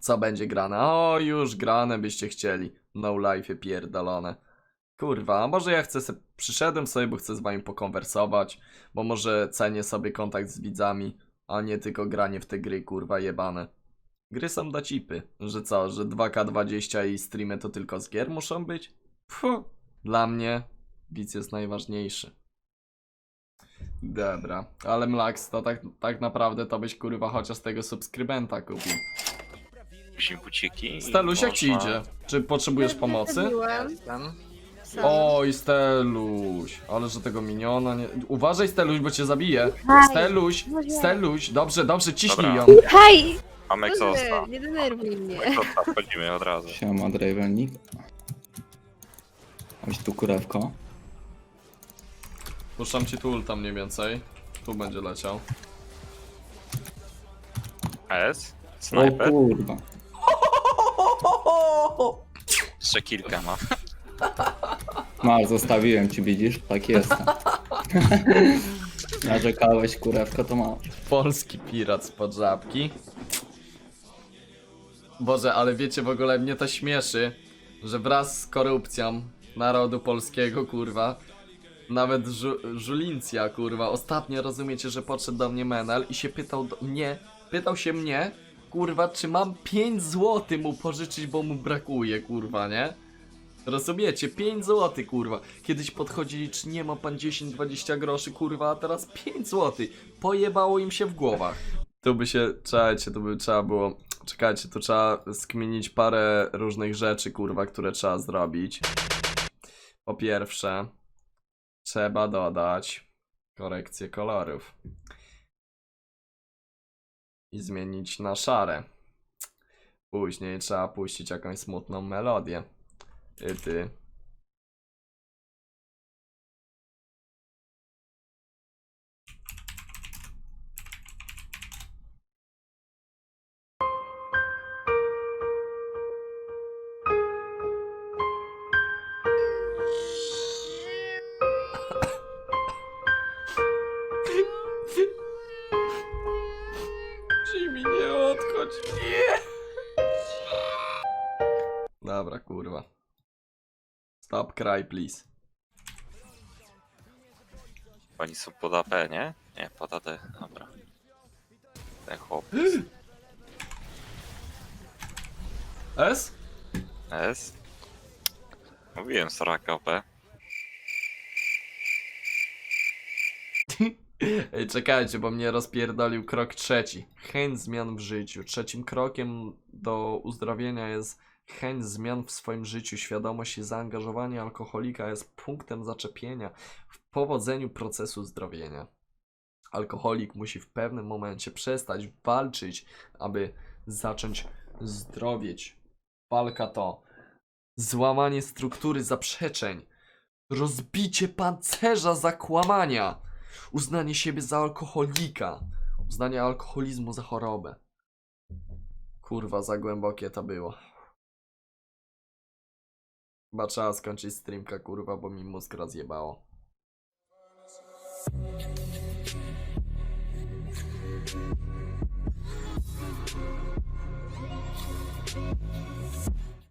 Co będzie grane? O, już grane byście chcieli. No life pierdolone. Kurwa, może ja chcę se... Przyszedłem sobie, bo chcę z wami pokonwersować, bo może cenię sobie kontakt z widzami, a nie tylko granie w te gry, kurwa, jebane. Gry są do cipy. Że co, że 2K20 i streamy to tylko z gier muszą być? Puh. Dla mnie widz jest najważniejszy. Dobra, ale Mlax, to tak, tak naprawdę to byś kurwa chociaż tego subskrybenta kupił. Musimy buciki. i Steluś, jak ci idzie? Czy potrzebujesz pomocy? Zrobiłam. Jestem. Sam. Oj, Steluś, ale że tego miniona nie... Uważaj Steluś, bo cię zabije. Steluś, Steluś, dobrze, dobrze, ciśnij Dobra. ją. Hej! Mamy Boże, egzosta. nie denerwuj mnie. Egzosta, wchodzimy od razu. Siema, Dravennik. Chodź tu kurewko. Puszczam ci tu ulta mniej więcej. Tu będzie leciał. S. O Snajper. kurwa. Jeszcze kilka ma. Masz, zostawiłem ci, widzisz? Tak jest. Narzekałeś kurewko, to masz. Polski pirat spod żabki. Boże, ale wiecie w ogóle mnie to śmieszy, że wraz z korupcją narodu polskiego, kurwa, nawet żu Żulincja, kurwa, ostatnio rozumiecie, że podszedł do mnie Menel i się pytał do mnie, pytał się mnie, kurwa, czy mam 5 zł mu pożyczyć, bo mu brakuje, kurwa, nie? Rozumiecie? 5 zł, kurwa. Kiedyś podchodzili, czy nie ma pan 10-20 groszy, kurwa, a teraz 5 zł. Pojebało im się w głowach. Tu by się, czekajcie, tu by trzeba było, czekajcie, tu trzeba skminić parę różnych rzeczy, kurwa, które trzeba zrobić. Po pierwsze, trzeba dodać korekcję kolorów. I zmienić na szare. Później trzeba puścić jakąś smutną melodię. Ty, ty. Odchodź, nie! Dobra, kurwa. Stop cry, please. Oni są pod AP, nie? Nie, pod AD. Dobra. Ten chłop. S? S. Mówiłem Soraka OP. Ej, czekajcie, bo mnie rozpierdolił krok trzeci. Chęć zmian w życiu. Trzecim krokiem do uzdrowienia jest chęć zmian w swoim życiu. Świadomość i zaangażowanie alkoholika jest punktem zaczepienia w powodzeniu procesu zdrowienia. Alkoholik musi w pewnym momencie przestać walczyć, aby zacząć zdrowieć. Walka to złamanie struktury zaprzeczeń, rozbicie pancerza zakłamania, uznanie siebie za alkoholika, uznanie alkoholizmu za chorobę. Kurwa, za głębokie to było. Chyba trzeba skończyć streamka, kurwa, bo mi mózg rozjebało.